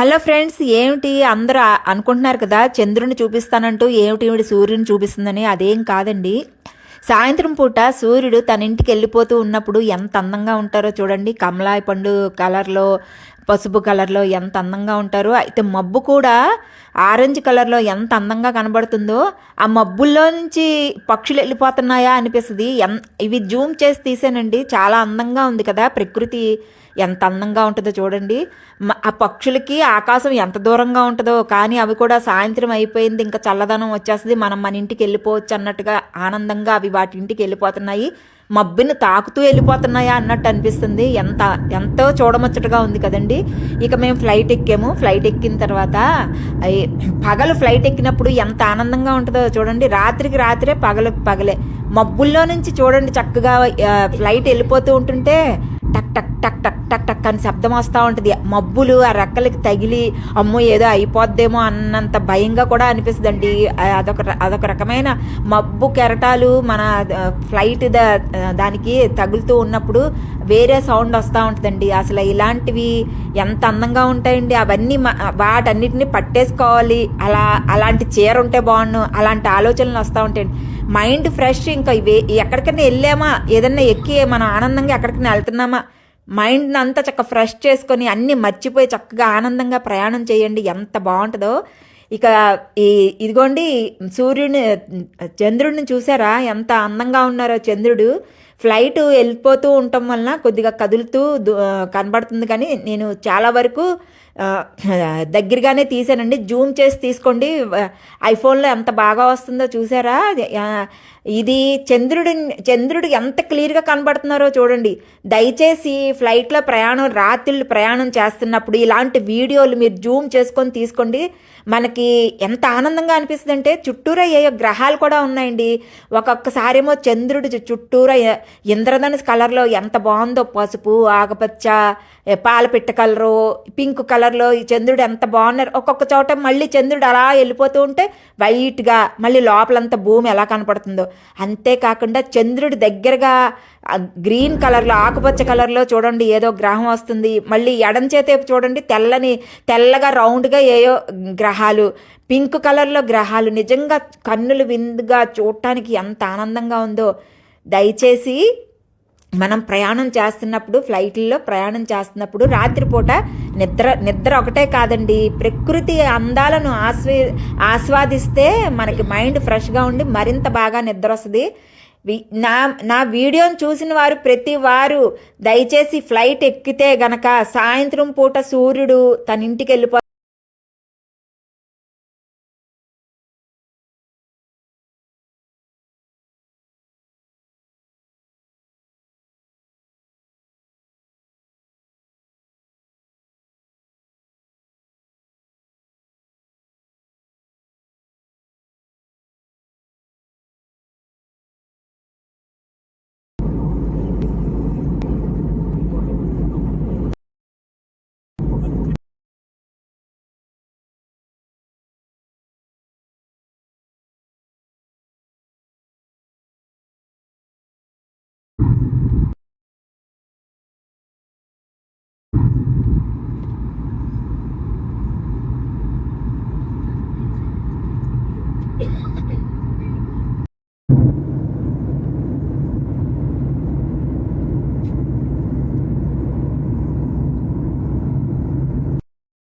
Hello friends ఏమిటి అందరూ అనుకుంటున్నారు కదా చంద్రుని చూపిస్తానంటూ ఏమిటి ఏమిటి సూర్యుని చూపిస్తుందని? అదేం కాదండి. సాయంత్రం పూట సూర్యుడు తన ఇంటికి వెళ్ళిపోతూ ఉన్నప్పుడు ఎంత అందంగా ఉంటారో చూడండి. కమలాయి పండు కలర్లో పసుపు కలర్లో ఎంత అందంగా ఉంటారో అయితే మబ్బు కూడా ఆరెంజ్ కలర్లో ఎంత అందంగా కనబడుతుందో ఆ మబ్బుల్లో నుంచి పక్షులు వెళ్ళిపోతున్నాయా అనిపిస్తుంది. ఎన్ ఇవి జూమ్ చేసి తీసానండి. చాలా అందంగా ఉంది కదా ప్రకృతి ఎంత అందంగా ఉంటుందో చూడండి. ఆ పక్షులకి ఆకాశం ఎంత దూరంగా ఉంటుందో కానీ అవి కూడా సాయంత్రం అయిపోయింది ఇంకా చల్లదనం వచ్చేస్తుంది. మనం మన ఇంటికి వెళ్ళిపోవచ్చు అన్నట్టుగా ఆనందంగా అవి వాటి ఇంటికి వెళ్ళిపోతున్నాయి. మబ్బుని తాకుతూ వెళ్ళిపోతున్నాయా అన్నట్టు అనిపిస్తుంది. ఎంత ఎంతో చూడముచ్చటగా ఉంది కదండి. ఇక మేము ఫ్లైట్ ఎక్కాము. ఫ్లైట్ ఎక్కిన తర్వాత పగలు ఫ్లైట్ ఎక్కినప్పుడు ఎంత ఆనందంగా ఉంటుందో చూడండి. రాత్రికి రాత్రే పగలు పగలే. మబ్బుల్లో నుంచి చూడండి చక్కగా ఫ్లైట్ వెళ్ళిపోతూ ఉంటుంటే టక్ టక్ టక్ టక్ టక్ టక్ అని శబ్దం వస్తూ ఉంటుంది. మబ్బులు ఆ రెక్కలకి తగిలి అమ్మో ఏదో అయిపోద్దేమో అన్నంత భయంగా కూడా అనిపిస్తుందండి. అదొక అదొక రకమైన మబ్బు కెరటాలు మన ఫ్లైట్ దానికి తగులుతూ ఉన్నప్పుడు వేరే సౌండ్ వస్తూ ఉంటుందండి. అసలు ఇలాంటివి ఎంత అందంగా ఉంటాయండి. అవన్నీ మ- వాటన్నిటిని పట్టేసుకోవాలి. అలా అలాంటి చీర ఉంటే బాగుండు అలాంటి ఆలోచనలు వస్తూ ఉంటాయండి. మైండ్ ఫ్రెష్ ఇంకా ఇవే ఎక్కడికైనా వెళ్ళామా? ఏదన్నా ఎక్కి మనం ఆనందంగా ఎక్కడికైనా వెళ్తున్నామా? మైండ్ని అంతా చక్కగా ఫ్రెష్ చేసుకొని అన్నీ మర్చిపోయి చక్కగా ఆనందంగా ప్రయాణం చేయండి. ఎంత బాగుంటుందో. ఇక ఈ ఇదిగోండి సూర్యుని చంద్రుడిని చూసారా? ఎంత అందంగా ఉన్నారో చంద్రుడు. ఫ్లైట్ వెళ్ళిపోతూ ఉండటం వలన కొద్దిగా కదులుతూ కనబడుతుంది. కానీ నేను చాలా వరకు దగ్గరగానే తీసానండి. జూమ్ చేసి తీసుకోండి. ఐఫోన్లో ఎంత బాగా వస్తుందో చూసారా? ఇది చంద్రుడి చంద్రుడు ఎంత క్లియర్గా కనబడుతున్నారో చూడండి. దయచేసి ఫ్లైట్లో ప్రయాణం రాత్రిళ్ళు ప్రయాణం చేస్తున్నప్పుడు ఇలాంటి వీడియోలు మీరు జూమ్ చేసుకొని తీసుకోండి. మనకి ఎంత ఆనందంగా అనిపిస్తుంది అంటే చుట్టూరా ఏయో గ్రహాలు కూడా ఉన్నాయండి. ఒక్కొక్కసారేమో చంద్రుడు చుట్టూరా ఎ- ఇంద్రధనుస్ కలర్లో ఎంత బాగుందో పసుపు ఆకుపచ్చ పాలపిట్ట కలరు పింక్ కలర్ కలర్లో ఈ చంద్రుడు ఎంత బాగున్నారు. ఒక్కొక్క చోట మళ్ళీ చంద్రుడు అలా వెళ్ళిపోతూ ఉంటే వైట్గా మళ్ళీ లోపలంతా భూమి ఎలా కనపడుతుందో. అంతేకాకుండా చంద్రుడి దగ్గరగా గ్రీన్ కలర్లో ఆకుపచ్చ కలర్లో చూడండి ఏదో గ్రహం వస్తుంది. మళ్ళీ ఎడం చేతేపు చూడండి తెల్లని తెల్లగా రౌండ్గా ఏయో గ్రహాలు పింక్ కలర్లో గ్రహాలు. నిజంగా కన్నులు విందుగా చూడటానికి ఎంత ఆనందంగా ఉందో. దయచేసి మనం ప్రయాణం చేస్తున్నప్పుడు ఫ్లైట్లలో ప్రయాణం చేస్తున్నప్పుడు రాత్రిపూట నిద్ర నిద్ర ఒకటే కాదండి. ప్రకృతి అందాలను ఆస్వీ ఆస్వాదిస్తే మనకి మైండ్ ఫ్రెష్గా ఉండి మరింత బాగా నిద్ర వస్తుంది నా నా వీడియోను చూసిన వారు ప్రతి వారు దయచేసి ఫ్లైట్ ఎక్కితే గనక సాయంత్రం పూట సూర్యుడు తన ఇంటికి వెళ్ళిపో